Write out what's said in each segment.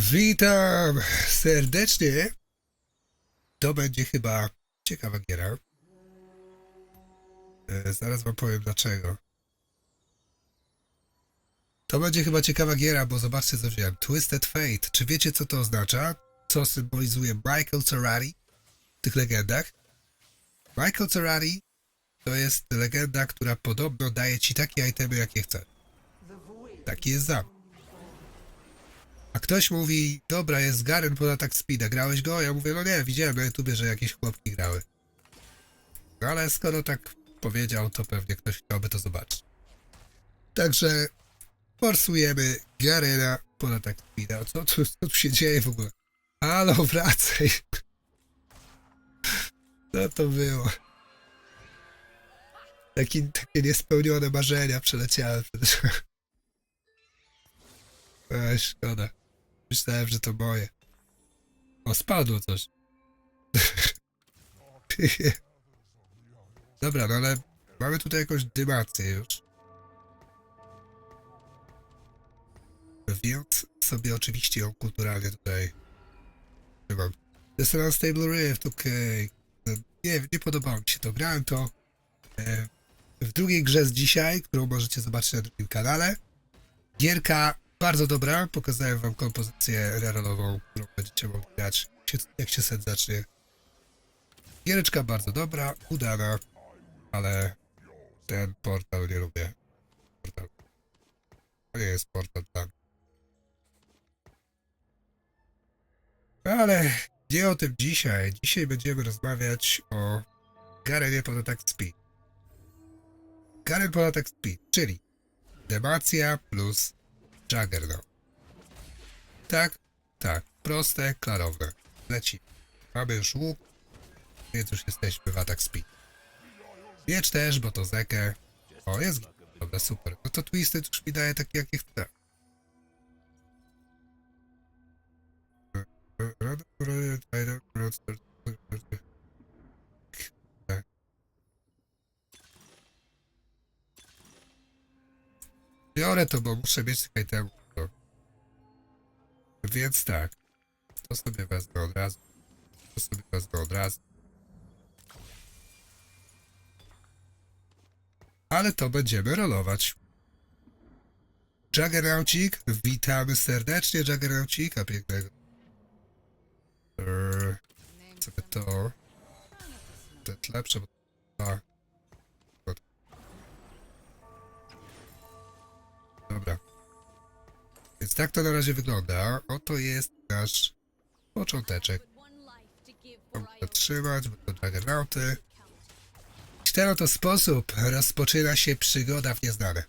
Witam serdecznie. To będzie chyba ciekawa giera. E, zaraz wam powiem dlaczego. To będzie chyba ciekawa giera, bo zobaczcie co wziąłem. Twisted Fate. Czy wiecie co to oznacza? Co symbolizuje Michael Cerati w tych legendach? Michael Cerati to jest legenda, która podobno daje ci takie itemy, jakie chcesz. Taki jest zamysł. A ktoś mówi, dobra, jest Garen pod atak speeda, grałeś go? Ja mówię, no nie, widziałem na YouTubie, że jakieś chłopki grały. No ale skoro tak powiedział, to pewnie ktoś chciałby to zobaczyć. Także forsujemy Garena pod atak speeda. Co tu, co tu się dzieje w ogóle? Halo, wracaj! Co to było? Taki, takie niespełnione marzenia przeleciały Ej, szkoda. Myślałem, że to moje. O, spadło coś. Dobra, no ale mamy tutaj jakąś dymację już. Więc sobie oczywiście ją kulturalnie tutaj trzymam. The Sun Unstable Rift, okej. No, Nie, nie podobało mi się to. Grałem to e, w drugiej grze z dzisiaj, którą możecie zobaczyć na drugim kanale. Gierka bardzo dobra. Pokazałem wam kompozycję rerolową, którą będziecie mogli grać, jak się, set zacznie. Giereczka bardzo dobra, udana, ale ten portal nie lubię. Portal. To nie jest portal dla mnie. Ale nie o tym dzisiaj. Dzisiaj będziemy rozmawiać o Garenie pod attack speed. Garen pod attack speed, czyli demacja plus Juggernaut. Tak, tak, proste, klarowne. Lecimy. Mamy już łuk, więc już jesteśmy w atak speed. Miecz też, bo to zekę. O, jest. Dobra, super. No to Twisted już mi daje takie, jakie chcę. Biorę to, bo muszę mieć temu. No. Więc tak. To sobie wezmę od razu. To sobie wezmę od razu. Ale to będziemy rolować. Juggernaucik, witamy serdecznie Juggernaucika pięknego. Eee, sobie to... To jest lepsze, bo... A. Więc tak to na razie wygląda. Oto jest nasz począteczek. Zatrzymać, to Juggernauty. W ten oto sposób rozpoczyna się przygoda w nieznane.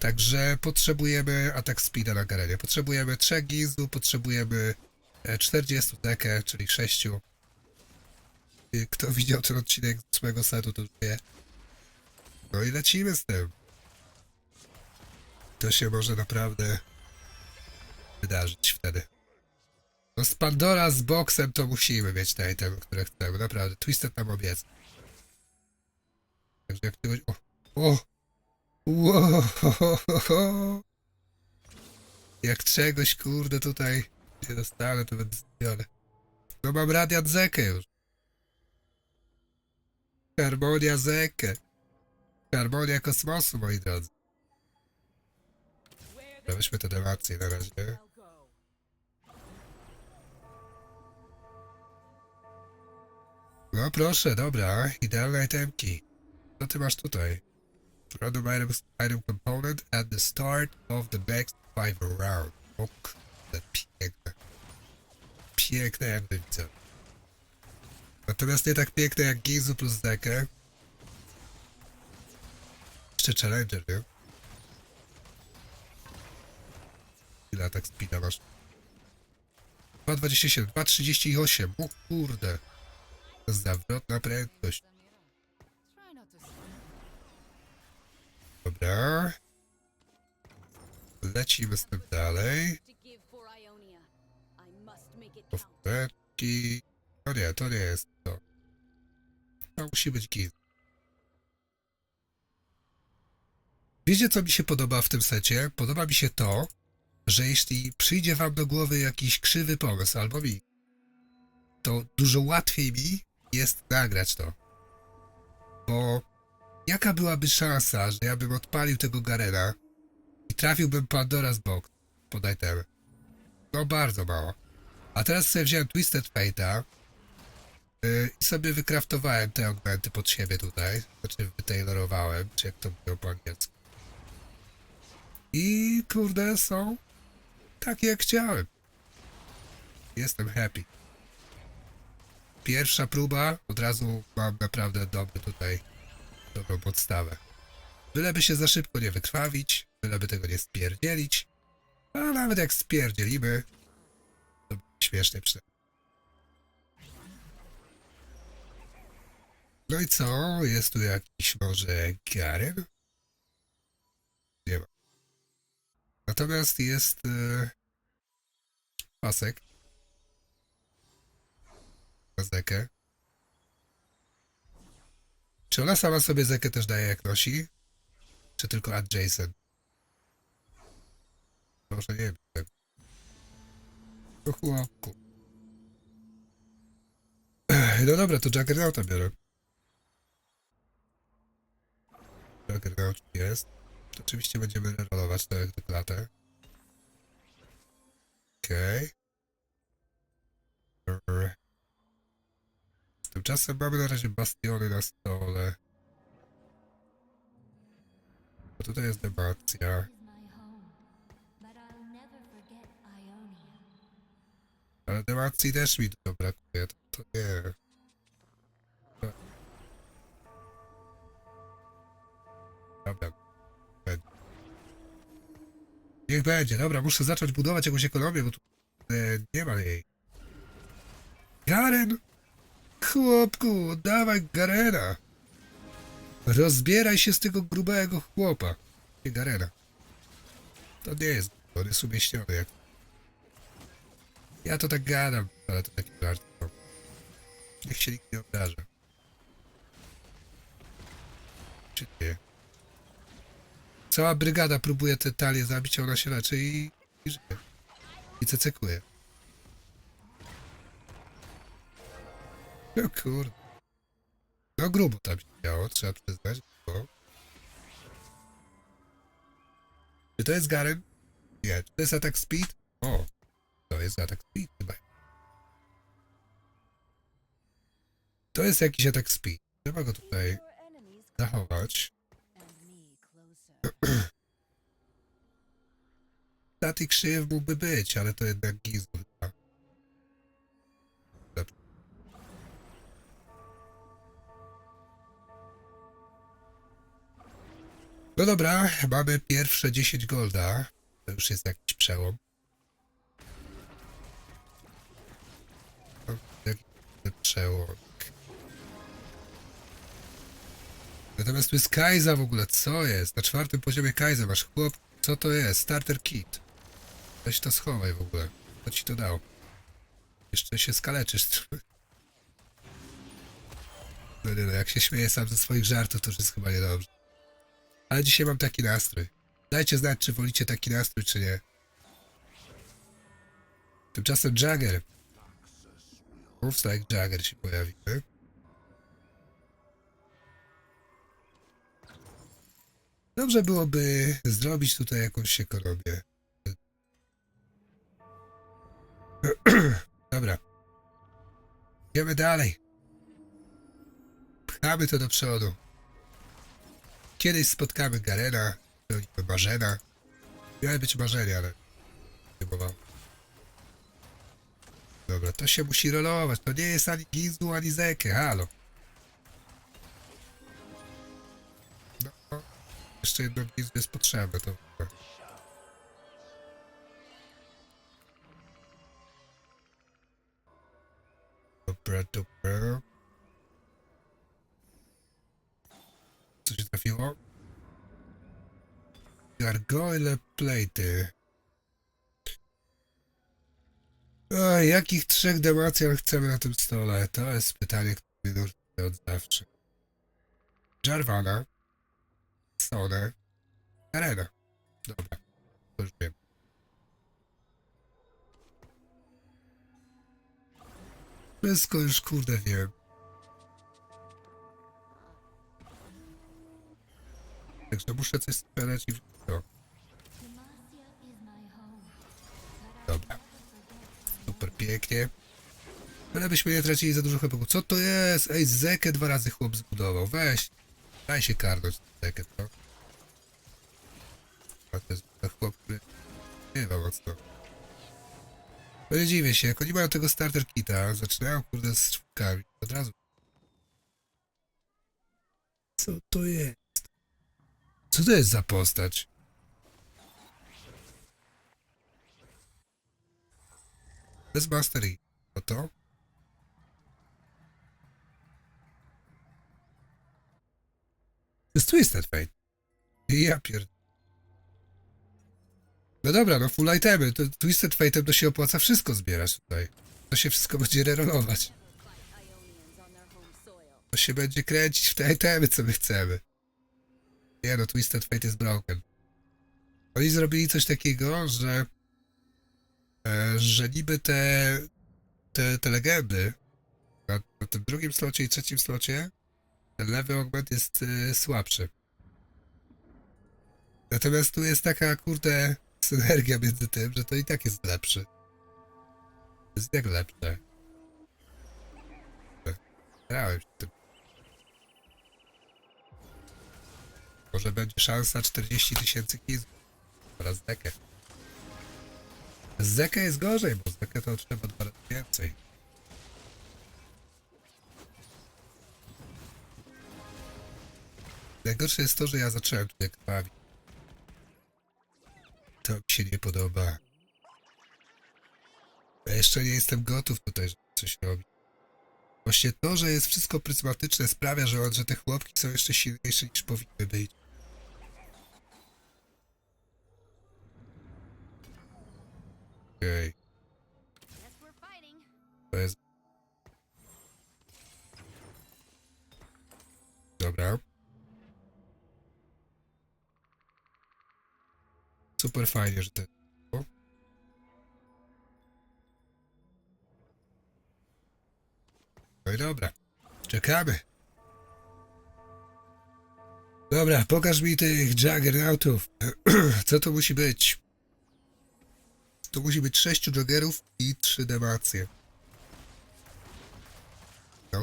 Także potrzebujemy atak speeda na Garenie. Potrzebujemy 3 gizu, potrzebujemy e, 40 dekę, czyli 6. I Kto widział ten odcinek z 8 setu, to wie. No i lecimy z tym. To się może naprawdę wydarzyć wtedy. No z Pandora z boksem to musimy mieć te itemy, które chcemy. Naprawdę. Twisted nam obiec. Także jak czegoś... O! O! Jak czegoś kurde tutaj nie dostanę, to będę zdziwiony. No mam radiant zekę już. Harmonia zekę. Harmonia kosmosu, moi drodzy. Weźmy te demacje na razie. No proszę, dobra, idealne itemki. Co ty masz tutaj? Random item, item component at the start of the next five round. O kurde, piękne. Piękne jak widzę. Natomiast nie tak piękne jak Gizu plus Dekę. Jeszcze Challenger, nie? Ile atak speeda masz? 2,27, 2,38. O kurde. Zawrotna prędkość. Dobra. Lecimy z tym dalej. Powtórki. To nie, to nie jest to. To musi być git. Wiecie, co mi się podoba w tym secie? Podoba mi się to, że jeśli przyjdzie wam do głowy jakiś krzywy pomysł albo mi, to dużo łatwiej mi jest nagrać to. Bo jaka byłaby szansa, że ja bym odpalił tego Garena i trafiłbym Pandora's Box pod itemy? No bardzo mało. A teraz sobie wziąłem Twisted Fate'a yy, i sobie wykraftowałem te augmenty pod siebie tutaj. Znaczy wytailorowałem, czy jak to mówią po angielsku. I kurde są takie jak chciałem. Jestem happy. Pierwsza próba, od razu mam naprawdę dobry tutaj, dobrą podstawę. Byleby się za szybko nie wykrwawić, byleby tego nie spierdzielić, a nawet jak spierdzielimy, to będzie śmiesznie przynajmniej. No i co? Jest tu jakiś może Garen? Nie ma. Natomiast jest e, pasek zekę. Czy ona sama sobie zekę też daje jak nosi? Czy tylko adjacent? Może nie wiem. To chłopku. No dobra, to Juggernauta biorę. Juggernaut jest. Oczywiście będziemy rolować to jak deklatę. Okej. Okay. Tymczasem mamy na razie bastiony na stole. A tutaj jest Ionia. Ale demacji też mi dużo brakuje. To, to nie. To... Dobra. Niech będzie. Dobra, muszę zacząć budować jakąś ekonomię, bo tu e, nie ma jej. Garen! Chłopku, dawaj Garena! Rozbieraj się z tego grubego chłopa. Nie Garena. To nie jest, on jest umieśniony jak ja to tak gadam, ale to taki żart. Niech się nikt nie obraża. Czy nie? Cała brygada próbuje tę talię zabić, a ona się leczy i, i żyje. I cecekuje. No kurde. No grubo tam się działo, trzeba przyznać. Bo... Czy to jest Garen? Nie. Czy to jest attack speed? O, to jest atak speed chyba. To jest jakiś atak speed. Trzeba go tutaj zachować. closer. Static krzyw mógłby być, ale to jednak Gizu chyba. Dobrze. No dobra, mamy pierwsze 10 golda. To już jest jakiś przełom. Przełom. Natomiast tu jest Kaiza w ogóle, co jest? Na czwartym poziomie Kaiza masz chłop, co to jest? Starter kit. Weź to schowaj w ogóle. Co ci to dał? Jeszcze się skaleczysz. No nie no, jak się śmieję sam ze swoich żartów, to już jest chyba niedobrze. Ale dzisiaj mam taki nastrój. Dajcie znać, czy wolicie taki nastrój, czy nie. Tymczasem Jagger. Moves like Jagger się pojawiły. Dobrze byłoby zrobić tutaj jakąś ekonomię. Dobra. Idziemy dalej. Pchamy to do przodu. Kiedyś spotkamy Garena, spełnimy marzenia. Miały być marzenia, ale nie było. Dobra, to się musi rolować. To nie jest ani Gizu, ani Zeke. Halo. Jeszcze jedno Gizu jest potrzebne. To... Dobra, dobra. Co się trafiło? Gargoyle plate. A, jakich trzech demacjan chcemy na tym stole? To jest pytanie, które mnie od zawsze. Jarvana, Sony. Arena. Dobra, to już wiem. Wszystko już kurde wiem. Także muszę coś sprzedać i to. Dobra. Super pięknie. Ale byśmy nie tracili za dużo chyba. Co to jest? Ej, Zekę dwa razy chłop zbudował. Weź. Daj się karnąć Zekę, co? A to jest chłop, który... Nie wiem mocno. No nie dziwię się, jak oni mają tego starter kita, zaczynają kurde z czwórkami. Od razu. Co to jest? Co to jest za postać? To jest Mastery. To to? Jest Twisted Fate. Ja pierd... No dobra, no full itemy. To Twisted Fate'em to się opłaca wszystko zbierać tutaj. To się wszystko będzie rerolować. To się będzie kręcić w te itemy, co my chcemy. Nie no, Twisted Fate jest broken. Oni zrobili coś takiego, że e, że niby te, te, te legendy na, na tym drugim slocie i trzecim slocie ten lewy augment jest e, słabszy. Natomiast tu jest taka, kurde, synergia między tym, że to i tak jest lepszy. Jest jak lepsze. Grałem się tym. Może będzie szansa 40 tysięcy kizów. Oraz dekę. Z Zekę jest gorzej, bo z Zekę to trzeba dwa razy więcej. Najgorsze jest to, że ja zacząłem tutaj krwawić. To mi się nie podoba. Ja jeszcze nie jestem gotów tutaj, żeby coś robić. Właśnie to, że jest wszystko pryzmatyczne sprawia, że, że te chłopki są jeszcze silniejsze niż powinny być. Okej. To jest... Dobra. Super fajnie, że to... o. No i dobra. Czekamy. Dobra, pokaż mi tych Juggernautów. Co to musi być? To musi być sześciu Joggerów i trzy demacje.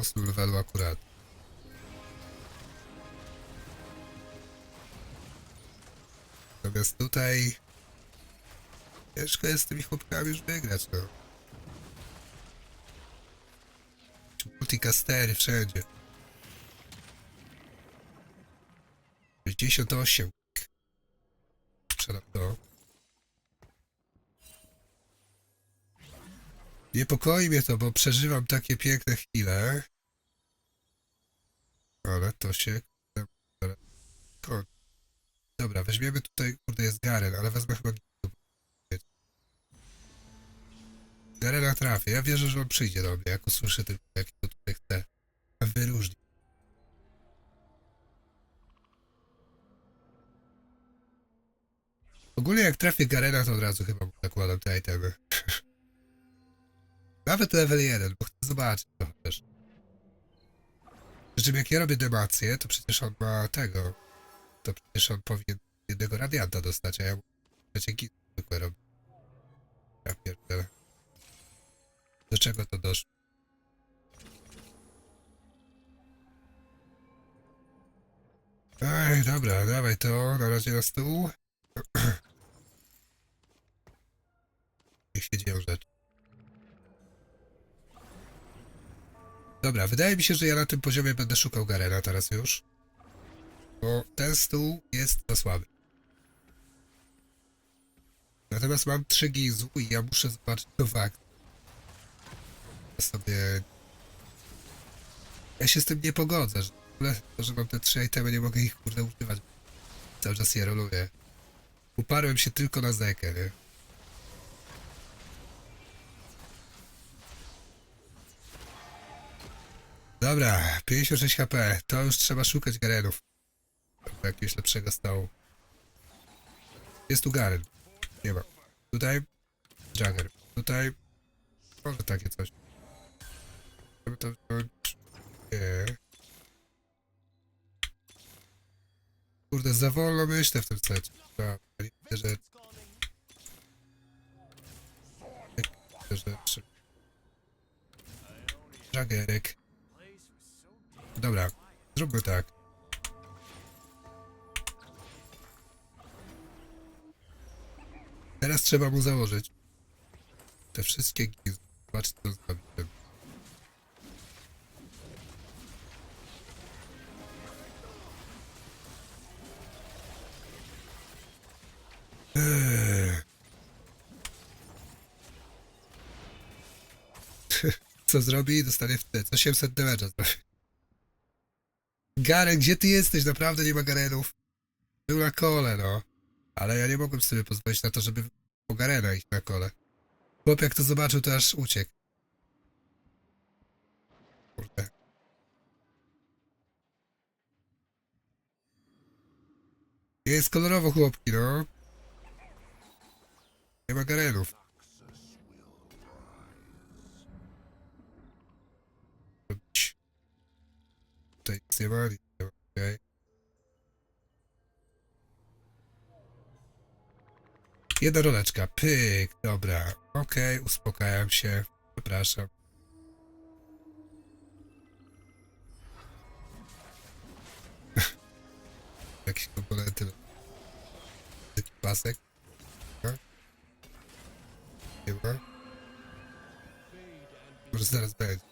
Ósmym levelu akurat. Natomiast tutaj ciężko jest z tymi chłopkami już wygrać, no. Multicastery wszędzie. 68. Sprzedam to. Niepokoi mnie to, bo przeżywam takie piękne chwile. Ale to się... kończy. Dobra, weźmiemy tutaj, kurde, jest Garen, ale wezmę chyba... Garena trafię. Ja wierzę, że on przyjdzie do mnie, jak usłyszę tylko, jak to tutaj chce wyróżnić. Ogólnie jak trafię Garena, to od razu chyba mu zakładam te itemy. Nawet level 1, bo chcę zobaczyć trochę też. Przy czym jak ja robię demację, to przecież on ma tego. To przecież on powinien jednego radianta dostać, a ja mu przecieki zwykłe robię. Ja pierdolę. Do czego to doszło? Ej, dobra, dawaj to na razie na stół. Niech się dzieją rzeczy. Dobra, wydaje mi się, że ja na tym poziomie będę szukał Garena teraz już. Bo ten stół jest za słaby. Natomiast mam 3 gizu i ja muszę zobaczyć to fakt. Ja sobie... Ja się z tym nie pogodzę, że, to, że mam te trzy itemy, nie mogę ich kurde używać. Cały czas je roluję. Uparłem się tylko na zekę, nie? Dobra, 56 HP. To już trzeba szukać Garenów. Jakiegoś lepszego stołu. Jest tu Garen. Nie ma. Tutaj Jagger. Tutaj może takie coś. Wziąć. Nie. Kurde, za wolno myślę w tym secie. Dobra, te rzeczy. Dobra, zróbmy tak. Teraz trzeba mu założyć te wszystkie. Zobacz, co zrobi. Eee. Co zrobi? Dostanie wtedy 800 damage'a. Garen, gdzie ty jesteś? Naprawdę nie ma Garenów. Był na kole, no. Ale ja nie mogłem sobie pozwolić na to, żeby po Garena iść na kole. Chłop jak to zobaczył, to aż uciekł. Kurde. Jest kolorowo, chłopki, no. Nie ma Garenów. Tutaj nic nie ma, nic nie ma, okej. Jedna roleczka, pyk, dobra, okej, uspokajam się, przepraszam. Jakieś komponenty. Taki pasek. Ma. Może zaraz będzie.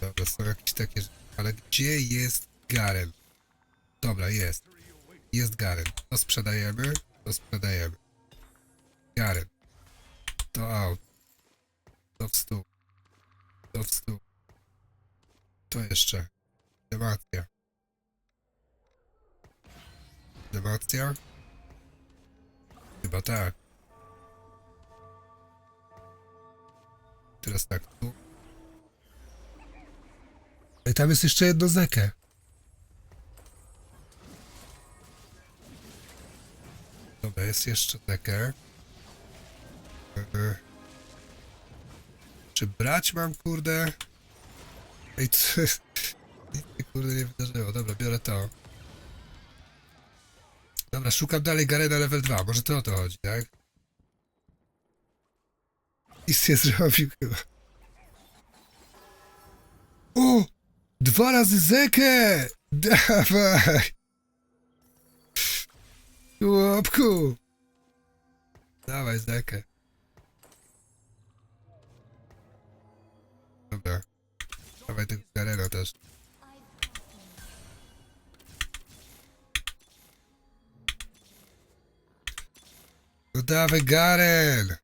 Dobra, są jakieś takie. Ale gdzie jest Garen? Dobra, jest. Jest Garen. To sprzedajemy. To sprzedajemy. Garen. To out. To w stół. To w stół. To jeszcze. Demacja. Demacja? Chyba tak. Teraz tak, tu. I tam jest jeszcze jedno zekę. Dobra, jest jeszcze zekę. Yy. Czy brać mam, kurde? Ej, co? Nic kurde nie wydarzyło. Dobra, biorę to. Dobra, szukam dalej Garena level 2. Może to o to chodzi, tak? Nic nie zrobił chyba. O! Dwa razy zekę! Dawaj! Chłopku! Dawaj zekę. Dobra. Dawaj tego Garena też. No dawaj Garen!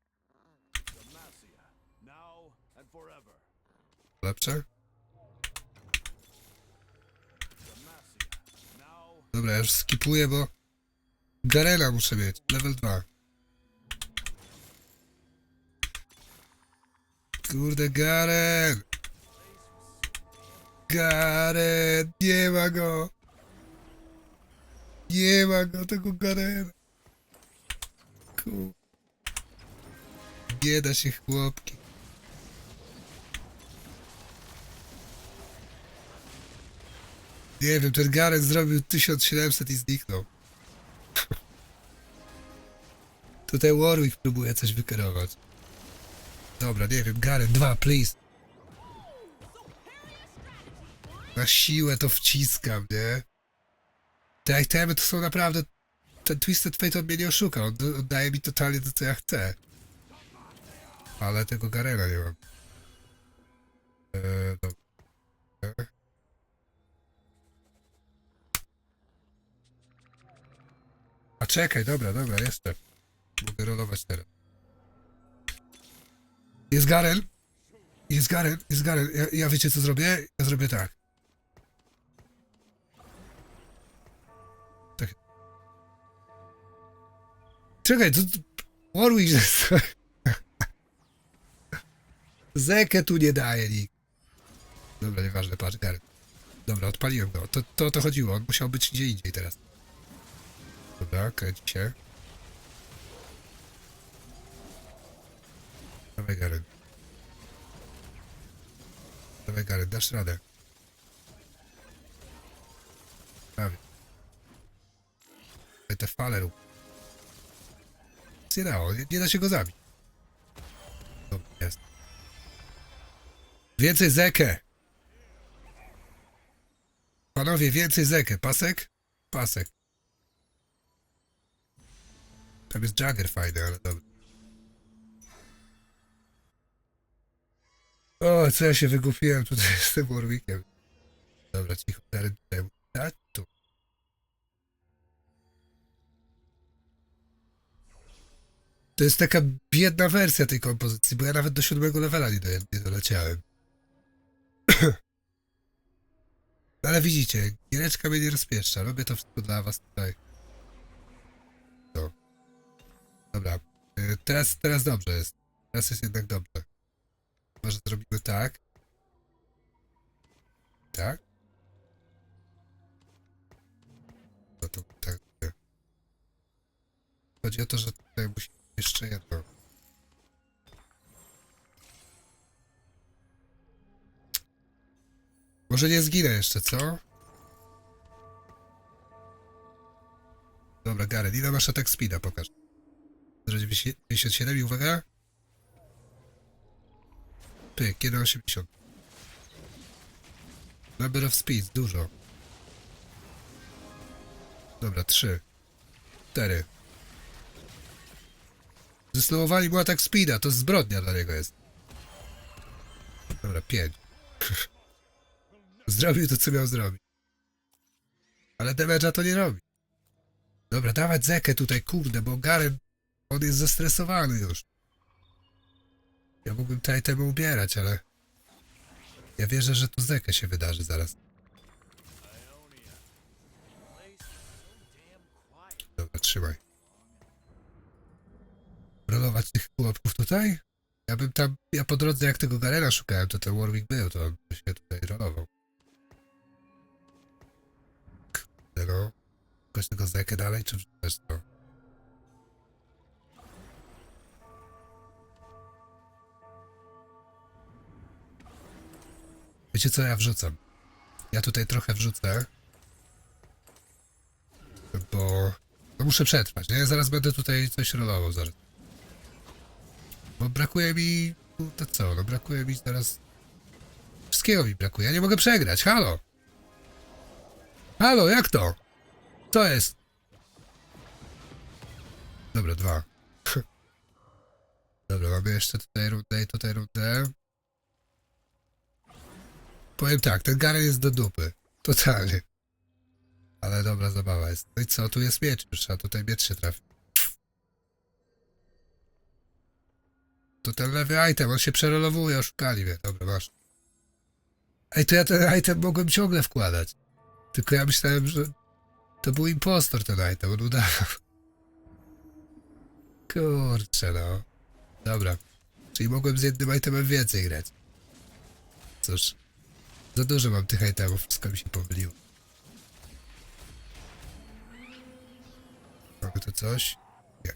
Lepsze? Dobra, ja już skipuję, bo Garena muszę mieć, level 2. Kurde, Garen! Garen! Nie ma go! Nie ma go, tego Garena! Ku... Nie da się, chłopki. Nie wiem, ten Garen zrobił 1700 i zniknął. Tutaj Warwick próbuje coś wykierować. Dobra, nie wiem, Garen, dwa, please. Na siłę to wciskam, nie? Te itemy to są naprawdę... Ten Twisted Fate on mnie nie oszuka, on on daje mi totalnie to, co ja chcę. Ale tego Garena nie mam. Eee, dobra. A czekaj, dobra, dobra, jestem. Rolować teraz. Jest Garen. Jest Garen, jest Garen. Ja, ja wiecie co zrobię? Ja zrobię tak. Tak. Czekaj, to... Warwick... Zekę tu nie daje nikt. Dobra, nieważne, patrz, Garen. Dobra, odpaliłem go. To, to to chodziło, on musiał być gdzie indziej teraz. Dobra, kręci się. Dawaj, Garen. Dawaj Garen, dasz radę. Prawie. Te fale rób. Dało, nie, nie da się go zabić. Dobra, jest. Więcej zekę! Panowie, więcej zekę. Pasek? Pasek. Tam jest Jagger fajny, ale dobra. O, co ja się wygłupiłem tutaj z tym Warwickiem. Dobra, cicho, tutaj. A, tu. To jest taka biedna wersja tej kompozycji, bo ja nawet do siódmego levela nie, do, nie doleciałem. Ale widzicie, giereczka mnie nie rozpieszcza. Robię to wszystko dla was tutaj. No. Dobra. y, Teraz, teraz dobrze jest. Teraz jest jednak dobrze. Może zrobimy tak. Tak? No to tak. nie. Chodzi o to, że tutaj musi jeszcze jedno. Może nie zginę jeszcze, co? Dobra, Garen, ile masz atak speeda? Pokaż. 97 i uwaga. Pyk, 1,80. Number of speeds, dużo. Dobra, 3. 4. Zesnowowali mu atak speeda, to zbrodnia dla niego jest. Dobra, 5. Zrobił to, co miał zrobić. Ale damage'a to nie robi. Dobra, dawać zekę tutaj, kurde, bo Garen, on jest zestresowany już. Ja mógłbym te itemy ubierać, ale... Ja wierzę, że tu zekę się wydarzy zaraz. Dobra, trzymaj. Rolować tych pułapków tutaj? Ja bym tam, ja po drodze jak tego Garena szukałem, to ten Warwick był, to on by się tutaj rolował. Kurde no. Jakoś tego zekę dalej, czy też to? Wiecie co ja wrzucam? Ja tutaj trochę wrzucę. Bo no muszę przetrwać, nie? Zaraz będę tutaj coś rolował zaraz. Bo brakuje mi... To co? No brakuje mi teraz... Wszystkiego mi brakuje. Ja nie mogę przegrać. Halo! Halo, jak to? Co jest? Dobra, dwa. Dobra, mamy jeszcze tutaj rundę i tutaj rundę. Powiem tak, ten Garen jest do dupy. Totalnie. Ale dobra zabawa jest. No i co, tu jest miecz już, a tutaj miecz się trafi. To ten lewy item, on się przerolowuje, oszukali mnie. Dobra, masz. Ej, to ja ten item mogłem ciągle wkładać. Tylko ja myślałem, że to był impostor ten item, on udawał. Kurczę no. Dobra. Czyli mogłem z jednym itemem więcej grać. Cóż. Za dużo mam tych itemów, wszystko mi się pomyliło. Mamy tu coś? Nie.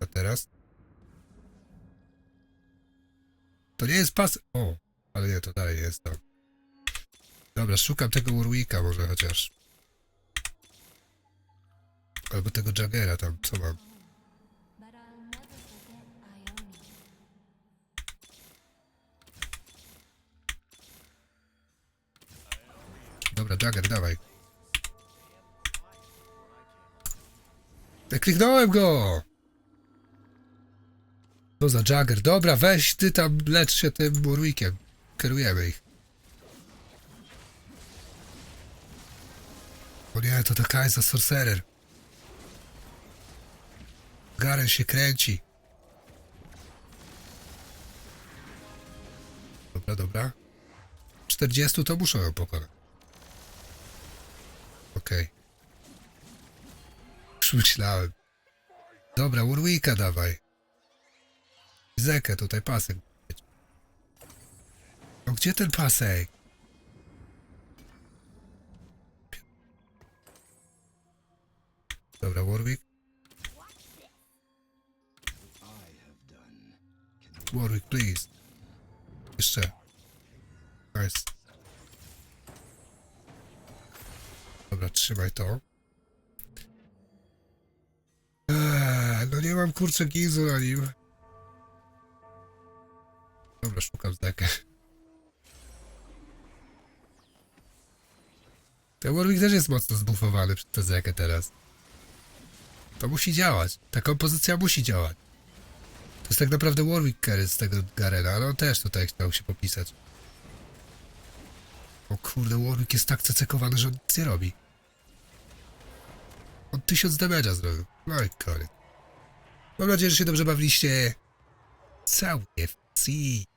A teraz? To nie jest pas... O, ale nie, to dalej jest tam. Dobra, szukam tego Warwicka może chociaż. Albo tego Jaggera tam, co mam. Dobra, Jagger, dawaj. Ja kliknąłem go! To za Jagger. Dobra, weź ty tam, lecz się tym Warwickiem. Kierujemy ich. O nie, to taka jest za Sorcerer. Garen się kręci. Dobra, dobra. 40 to muszą ją pokonać. Okej. Już myślałem. Dobra, Warwicka dawaj. Zekę tutaj, pasek. No gdzie ten pasek? Dobra, Warwick. Warwick, please. Jeszcze. Nice. Dobra, trzymaj to. Eee, no nie mam kurczę gizu na nim. Dobra, szukam zekę. Ten Warwick też jest mocno zbufowany przez tę zekę teraz. To musi działać. Ta kompozycja musi działać. To jest tak naprawdę Warwick Carry z tego Garena, ale on też tutaj chciał się popisać. O kurde, Warwick jest tak cecekowany, że on nic nie robi. On tysiąc damage'a zrobił. No i koniec. Mam nadzieję, że się dobrze bawiliście. Całuję. See.